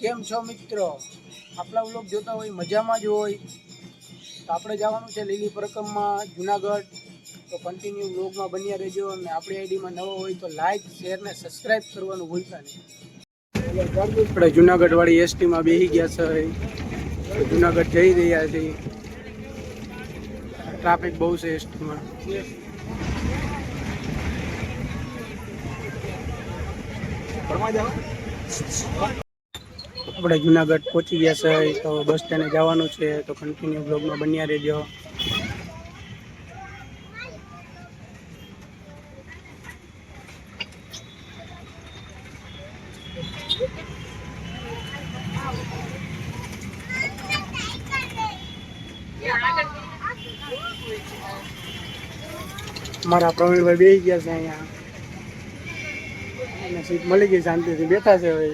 કેમ છો મિત્રો? આપણા વ્લોગ જોતા હોય, મજામાં જ હોય. તો આપણે જવાનું છે લીલી પ્રકમમાં, જુનાગઢ. તો કન્ટિન્યુ વ્લોગમાં બન્યા રહેજો અને આપણી આઈડીમાં નવો હોય તો લાઈક શેર ને સબસ્ક્રાઈબ કરવાનું ભૂલતા નહીં. આપણે જુનાગઢ વાળી એસટીમાં બેસી ગયા છે. જુનાગઢ જઈ રહ્યા છીએ ટ્રાફિક બહુ છે એસટીમાં. આપણે જુનાગઢ પહોંચી ગયા છે, તો બસ સ્ટેન્ડે જવાનું છે, તો કન્ટિન્યુ બ્લોગમાં બન્યા રહેજો. મારા પ્રવીણભાઈ બેસી ગયા છે અહીંયા. સીટ મળી ગઈ શાંતિથી બેઠા છે હવે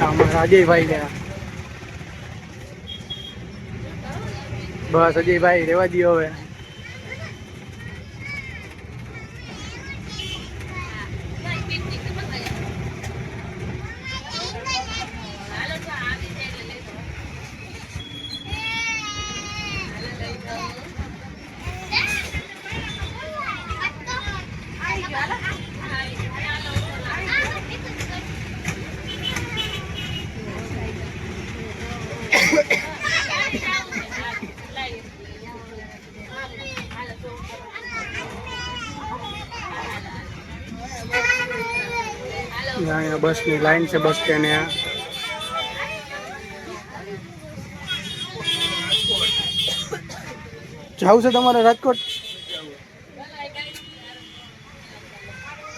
અમારા અજયભાઈ ગયા. બસ અજયભાઈ રેવા દો હવે અહીંયા બસની લાઈન છે બસ સ્ટેન્ડ જવું છે તમારે રાજકોટ?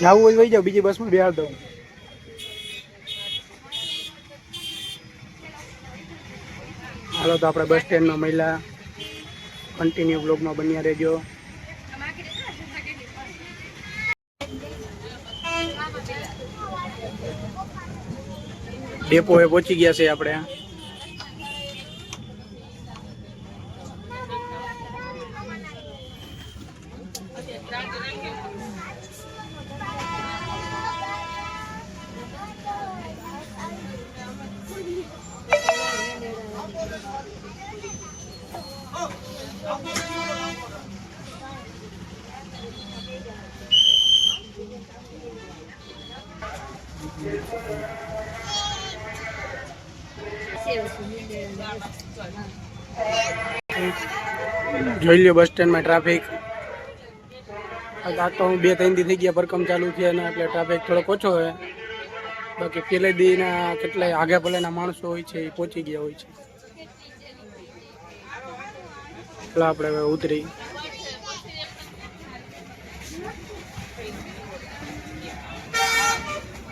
જવું હોય વહી જાવ બીજી બસમાં બિહાર દઉં. હાલો તો આપણે બસ સ્ટેન્ડમાં મહિલા કન્ટિન્યુ બ્લોગમાં બન્યા રહેજો. ડેપોએ પહોંચી ગયા છે આપણે. જોઈ લ્યો બસ સ્ટેન્ડમાં ટ્રાફિક. આ તો હું બે ત્રણ દી થઈ ગયા પરકમ ચાલુ છે અને એટલે ટ્રાફિક થોડોક ઓછો હોય બાકી પેલે દીના કેટલાય આગા પલેના માણસો હોય છે એ પહોંચી ગયા હોય છે. એટલે આપણે હવે ઉતરી.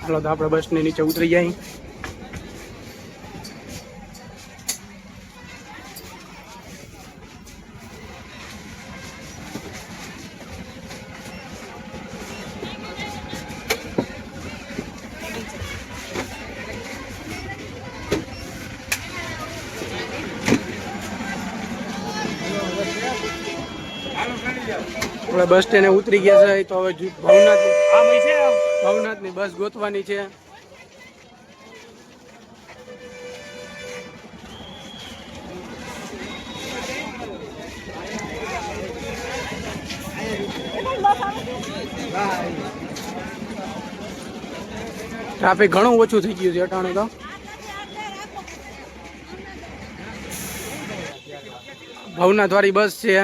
હાલો તો આપણે બસની નીચે ઉતરી જાય. બસ સ્ટેન્ડે ઉતરી ગયા છે તો હવે ભવનાથ ભવનાથની બસ ગોતવાની છે. ટ્રાફિક ઘણું ઓછું થઈ ગયું છે અટાણે તો. ભવનાથ વાળી બસ છે.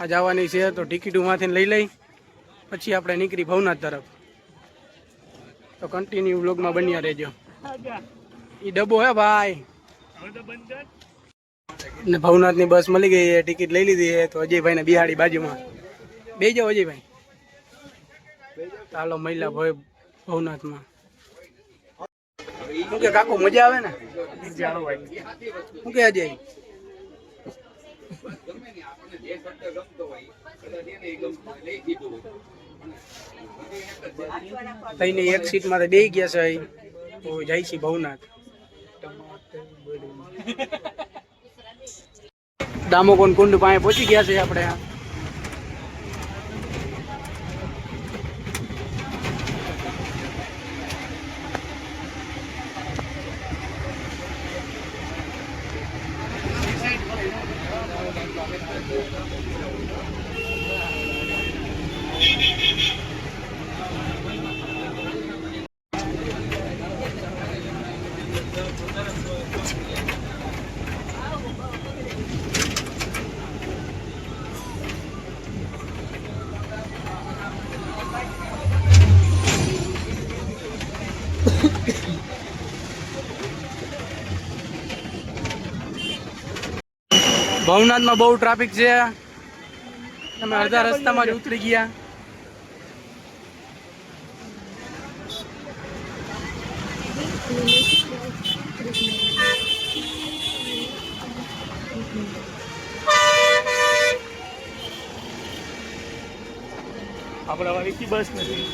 આ જવાની છે તો ટિકિટમાંથી લઈ લઈ. પછી આપણે નીકળી ભવનાથ તરફ. તો કન્ટિન્યુ વ્લોગમાં બન્યા રહેજો. એ ડબ્બો હે ભાઈ. ને ભવનાથની બસ મળી ગઈ છે, ટિકિટ લઈ લીધી છે, તો અજયભાઈને બિહાડી બાજુમાં. બે જાઓ અજયભાઈ. ચાલો મહિલા ભાઈ ભવનાથમાં. શું કે કાકુ, મજા આવે ને? શું કે અજય? તઈને એક સીટમાં બે ગયા છે તો જાય છે ભવનાથ. દામોકોન કુંડ પાસે પહોંચી ગયા છે આપણે ભવનાથમાં બહુ ટ્રાફિક છે. તમે અડધા રસ્તામાં જ ઉતરી ગયા. આપણા બસ નથી.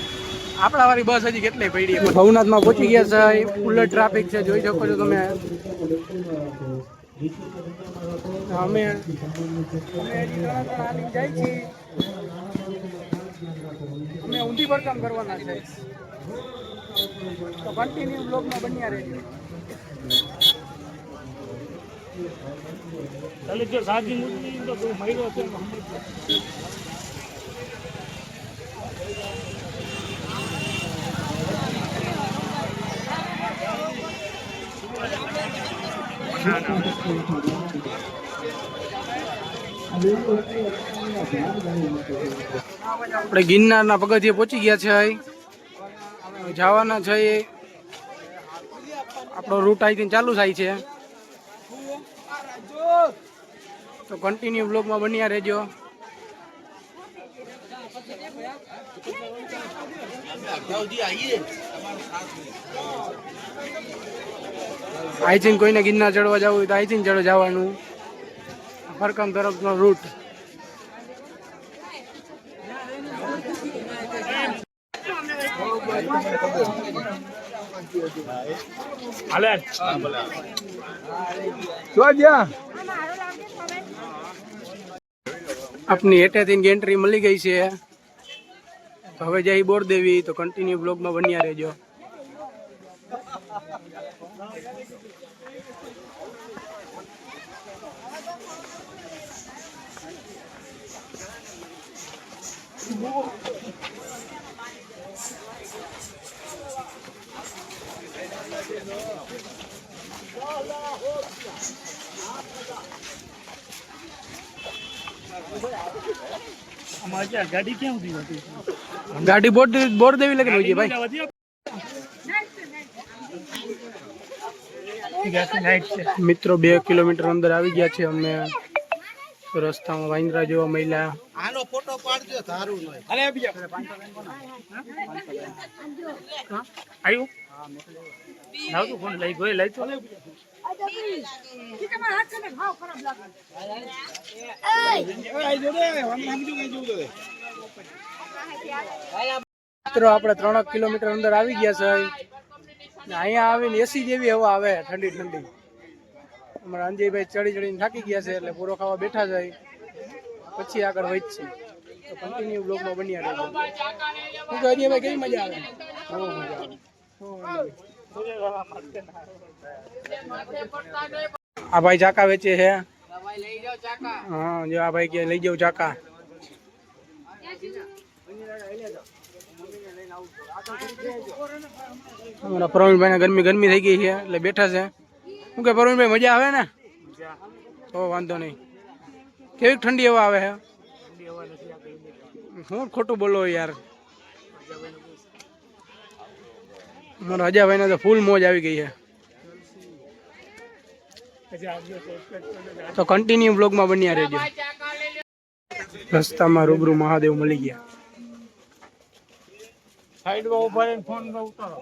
આપણા વાળી બસ હજી કેટલી પડી ભવનાથમાં પહોંચી ગયા છે ફૂલ ટ્રાફિક છે. જોઈ શકો છો તમે. અમે અમે જાય છીએ. અમે ઊંધી પર કરવાના છે. તો કન્ટિન્યુ બ્લોગમાં બન્યા રહેજો. ચાલે જો સાજી મૂકી તો બહુ મહિનો છે આપણે ગિરનારના પગથિયે પહોંચી ગયા છે જવાના છે એ. આપણો રૂટ અહીંથી ચાલુ થાય છે. તો કન્ટિન્યુ બ્લોગમાં બન્યા રહેજો. આઈથિંક કોઈને ગિરનાર ચડવા જવું હોય તો આઈથિંક ચડવા જવાનું. ફરકમ તરફનો રૂટ. હાલે. આપની એટેથી એન્ટ્રી મળી ગઈ છે. તો હવે જઈ બોર દેવી તો કન્ટિન્યુ બ્લોગમાં બન્યા રહેજો. અમારે ત્યાં ગાડી ક્યાં સુધી હતી ગાડી બોર દેવી બોર દેવી લગન હોય છે ભાઈ વધી નાઇટ છે મિત્રો બે કિલોમીટર અંદર આવી ગયા છે અમે. રસ્તામાં વાંદરા જોવા મળ્યા. આનો ફોટો પાડજો તારું નહીં આવ્યું લાવતું ફોન લઈ ગયો લઈ તો. મિત્રો આપણે ત્રણ કિલોમીટર અંદર આવી ગયા છે. ને અહીંયા આવીને એસી જેવી હવા આવે ઠંડી ઠંડી. અમારા અંજયભાઈ ચડી ચડીને થાકી ગયા છે એટલે પૂરો ખાવા બેઠા જાય. પછી આગળ વધશે. તો કન્ટિન્યુ બ્લોગમાં બન્યા રહેજો. હું તો અંજયભાઈ કેવી મજા આવે? બહુ મજા આવે. આવે. આ ભાઈ ચાકા વેચે છે. હા જો આ ભાઈ કે લઈ જાવ ચાકા અમારા પ્રવીણભાઈ ગરમી ગરમી થઈ ગઈ છે, એટલે બેઠા છે. શું કે, પ્રવીણભાઈ, મજા આવે ને? તો વાંધો નહીં. કેવી ઠંડી હવા આવે છે? હું ખોટું બોલો યાર. અમારા અજાભાઈને તો ફૂલ મોજ આવી ગઈ છે. તો કન્ટિન્યુ બ્લોગમાં બન્યા રહેજો. રસ્તામાં રૂબરૂ મહાદેવ મળી ગયા. સાઈડમાં ઊભા રહીને ફોન ઉતારો.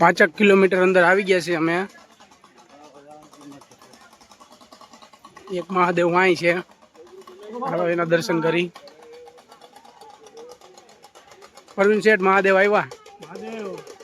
પાંચક કિલોમીટર અંદર આવી ગયા છે અમે. એક મહાદેવ વાય છે. હાલો એના દર્શન કરી. પરવીન શેઠ મહાદેવ આવ્યા? મહાદેવ.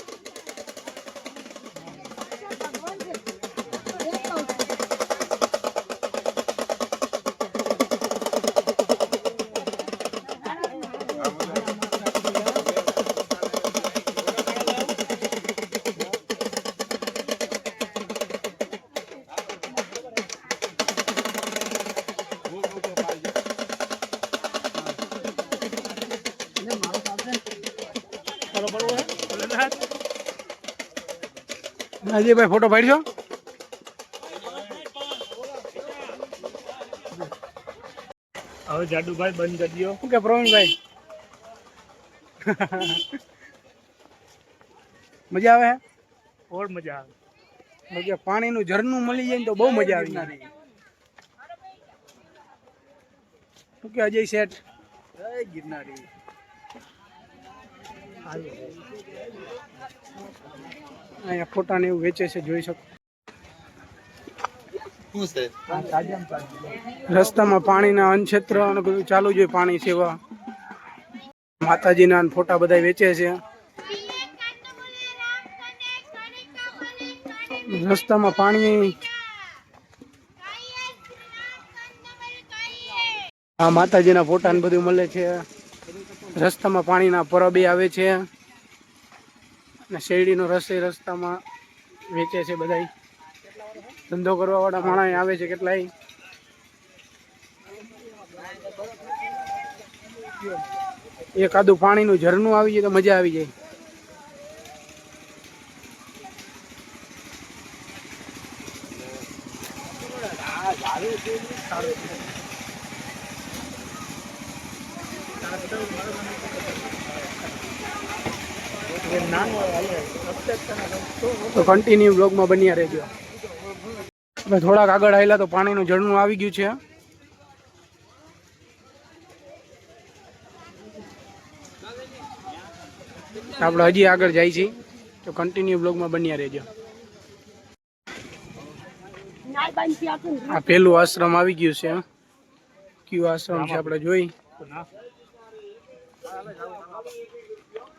અજયભાઈ ફોટો પાડજો હવે જાડુભાઈ બંધ કરી દો શું કે પ્રવીણભાઈ? મજા આવે? ઓર મજા આવે. બાકી પાણીનું ઝરણું મળી જાય ને તો બહુ મજા આવી શું કે અજય શેઠ? ગિરનારી. અહીંયા ફોટા ને એવું વેચે છે જોઈ શકો. રસ્તામાં પાણીના અનક્ષેત્ર અને બધું ચાલુ જ હોય પાણી સેવા. માતાજીના ફોટા બધા વેચે છે. રસ્તામાં પાણી આ માતાજીના ફોટા ને બધું મળે છે. રસ્તામાં પાણીના પરબી આવે છે. અને શેરડીનો રસ એ રસ્તામાં વેચે છે બધાય. ધંધો કરવાવાળા માણસ આવે છે કેટલાય. એકાદું પાણીનું ઝરણું આવી જાય તો મજા આવી જાય. તો કન્ટિન્યુ બ્લોગમાં બન્યા રહેજો. હવે થોડાક આગળ આવેલા તો પાણીનું ઝરણું આવી ગયું છે. આપણે હજી આગળ જાય છીએ. તો કન્ટિન્યુ બ્લોગમાં બન્યા રહેજો. આ પેલું આશ્રમ આવી ગયું છે. કયું આશ્રમ છે આપણે જોઈ?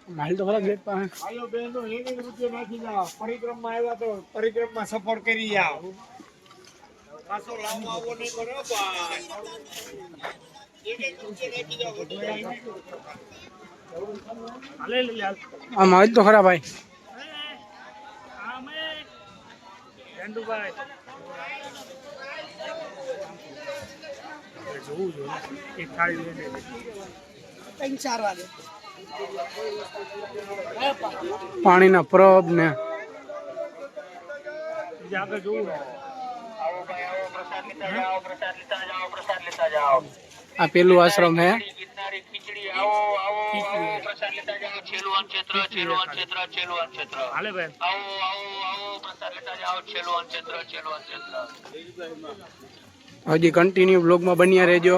માલ તો ખરા ગેટ પાસે. હાલો બેનો એક રૂપિયો નાખી જાઓ પરિક્રમા આવ્યા તો પરિક્રમા સફળ કરી જાઓ પાછો લાંબો આવો નહીં લે હાલ. આમ આવી તો ખરા ભાઈ. જોવું જોઈએ. એક થાળી લઈને ત્રણ ચાર વાગે. પાણીના પ્રબ ને. આગળ જોવું આ પેલું આશ્રમ હે? હજી કન્ટિન્યુ બ્લોગમાં બન્યા રહેજો.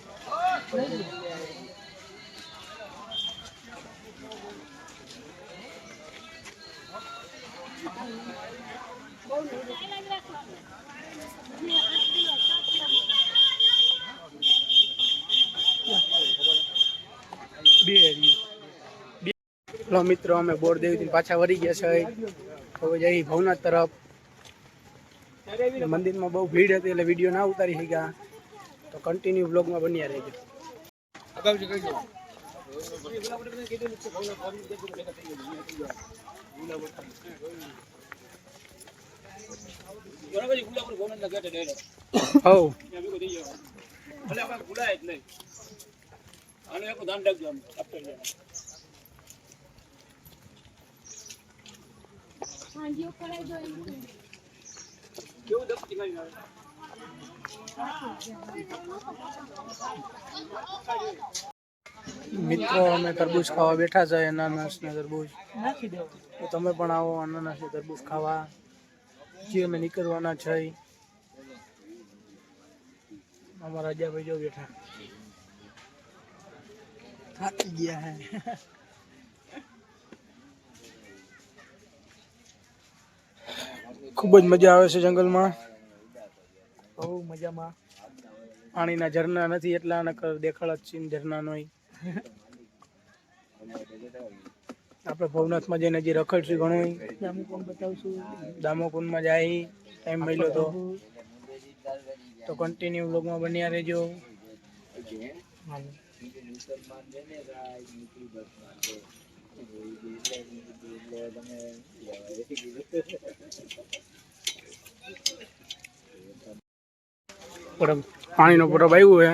હેલો મિત્રો અમે બોરદેવીથી પાછા વળી ગયા છે હવે જઈ ભવનાથ તરફ. મંદિરમાં બહુ ભીડ હતી એટલે વીડિયો ના ઉતારી શક્યા. તો કન્ટિન્યુ બ્લોગમાં બન્યા રહેજો. હવ. હાંજીઓ કરાઈ દો એમ આવે મિત્રો, અમે તરબૂચ ખાવા બેઠા છે, અનાનસ ને તરબૂચ. તો તમે પણ આવો, અનાનસ ને તરબૂચ ખાવા. જે અમે નીકળવાના છે અમારા રાજાભાઈ જો બેઠા. થાકી ગયા હે. ખૂબ જ મજા આવે છે જંગલમાં. બહુ મજામાં. પાણીના ઝરણા નથી એટલા નકર દેખાડ જ છે ઝરણાનો આપણે ભવનાથમાં જઈને હજી રખડશું ઘણું બતાવશું. દામોકુંડમાં જાય ટાઈમ મળ્યો તો. તો કન્ટિન્યુ બ્લોગમાં બન્યા રહેજો. પાણીનો પરબ આવ્યું હે.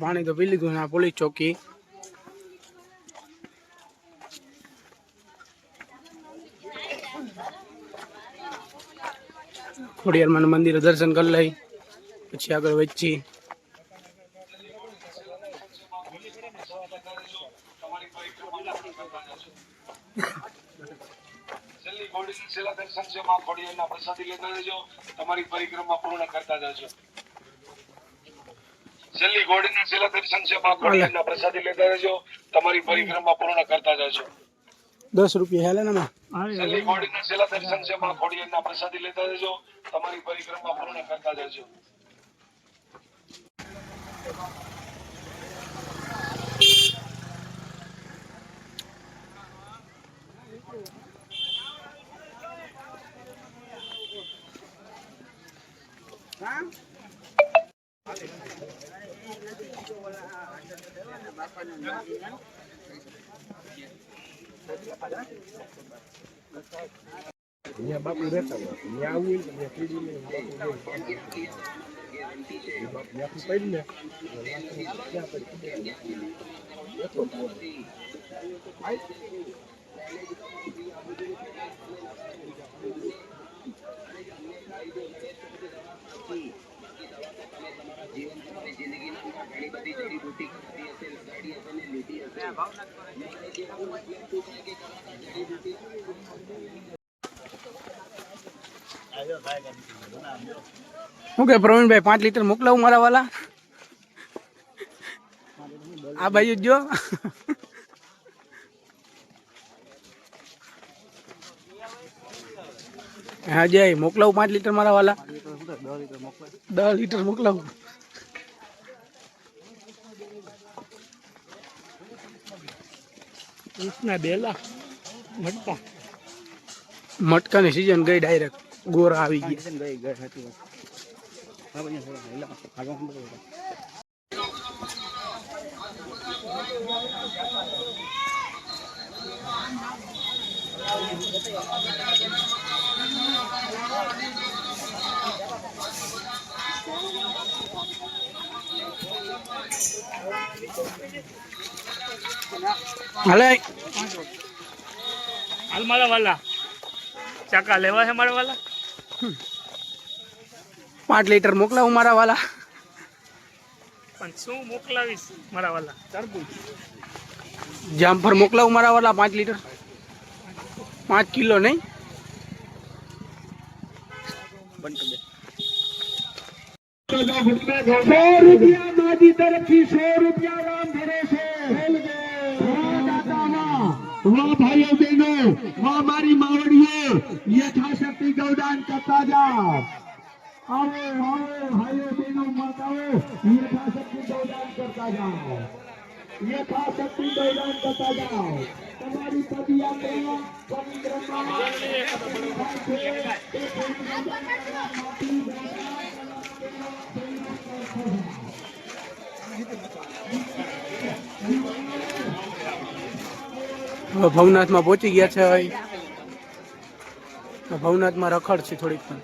પાણી તો પી લીધું આ પોલીસ ચોકી. ખોડિયારમાં મંદિરે દર્શન કરી લઈ, પછી આગળ વચ્ચી છેલ્લી ઘોડીની છેલ્લા દર્શન છે માં ખોડિયારના પ્રસાદી લેતા જજો તમારી પરિક્રમા પૂર્ણ કરતા જજો. છેલ્લી ઘોડીના છેલ્લા દર્શન છે માં ખોડિયારના પ્રસાદી લેતા જજો તમારી પરિક્રમા પૂર્ણ કરતા જજો. દસ રૂપિયા હેલે ને માં છેલ્લી ઘોડીના છેલ્લા દર્શન છે માં ખોડિયારના પ્રસાદી લેતા જજો તમારી પરિક્રમા પૂર્ણ કરતા જજો. Minha babu reta, minha awil, minha filha, minha babu reta. Minha companhia, minha companhia. Eu tô bom. Vai. Thank you. શું કે પ્રવીણભાઈ પાંચ લીટર મોકલાવું મારા વાલા? આ બાજુ જ. હા જય મોકલાવું પાંચ લીટર મારા વાલા? દસ લીટર મોકલાવું. ના બેલા મટકા. મટકાની સિઝન ગઈ ડાયરેક્ટ ગોરા આવી ગયા. હાલે. હાલ મારા વાલા. ચાકા લેવા છે મારા વાલા? પાંચ લીટર મોકલાવું મારા વાલા. પણ શું મોકલાવીશ મારા વાલા? તરબૂચ. જામફર મોકલાવું મારા વાલા પાંચ લીટર. પાંચ કિલો નહીં. સો રૂપિયા માજી તરફથી સો રૂપિયા રામ છે વાહ ભાઈઓ બહેનો વાહ મારી માવડીઓ, યથાશક્તિ ગૌદાન કરતા જાઓ. આવો આવો ભાઈઓ બહેનો, માતાઓ, યથાશક્તિ ગૌદાન કરતા જાઓ. યથાશક્તિ ગૌદાન કરતા જાઓ. તમારી પદયાત્રા હવે ભવનાથમાં પહોંચી ગયા છે હવે. ભવનાથમાં રખડ છે થોડીક. પણ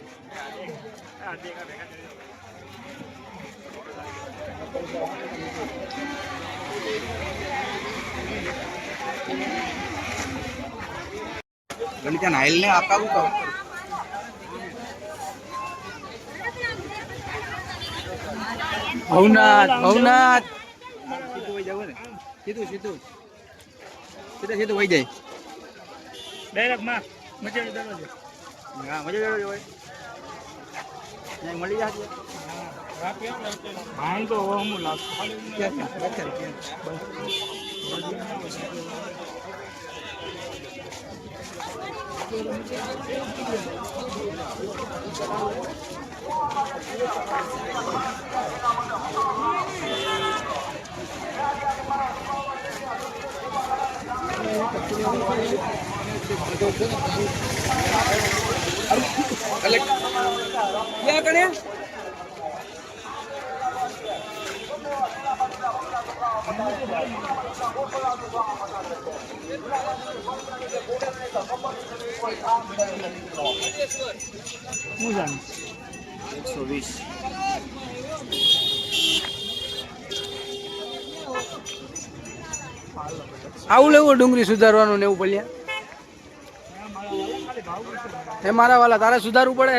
ગણિતા નાઈલ ને કહું ભવનાથ ભવનાથ. સીધું સીધું સીધું સીધું સીધું વહી જાય ડાયરેક્ટમાં. મજા દરવાજો. હા મજા આવે હોય. નહીં મળી જશે આમ તો હમું લાગતું ક્યાં ક્યાં એકસો વીસ. આવું લેવું ડુંગળી સુધારવાનું ને એવું પડ્યા હે મારા વાલા તારે સુધારવું પડે.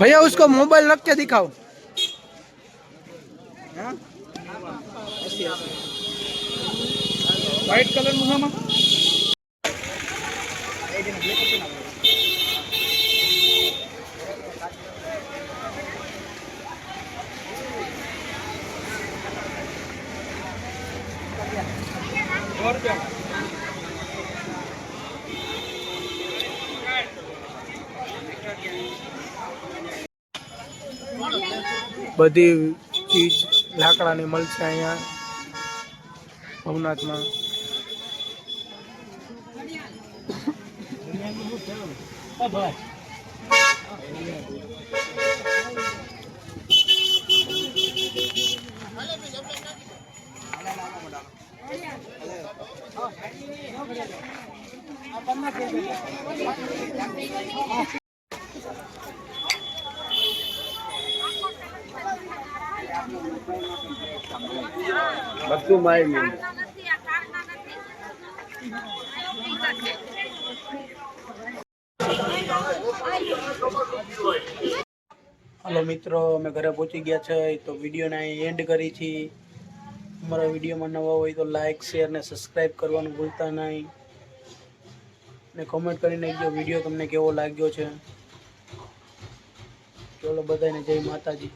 भैया उसको मोबाइल रख के दिखाओ व्हाइट कलर मुहामा બધી ચીજ લાકડાની મળશે અહીંયા. ભવનાથમાં. બધું મારી મેં હલો મિત્રો, અમે ઘરે પહોંચી ગયા છે. તો વિડીયોને અહીં એન્ડ કરી છે. અમારા વિડીયોમાં નવા હોય તો લાઇક શેર ને સબસ્ક્રાઈબ કરવાનું ભૂલતા નહીં. ને કોમેન્ટ કરીને જો વીડિયો તમને કેવો લાગ્યો છે. ચલો બધાને જય માતાજી.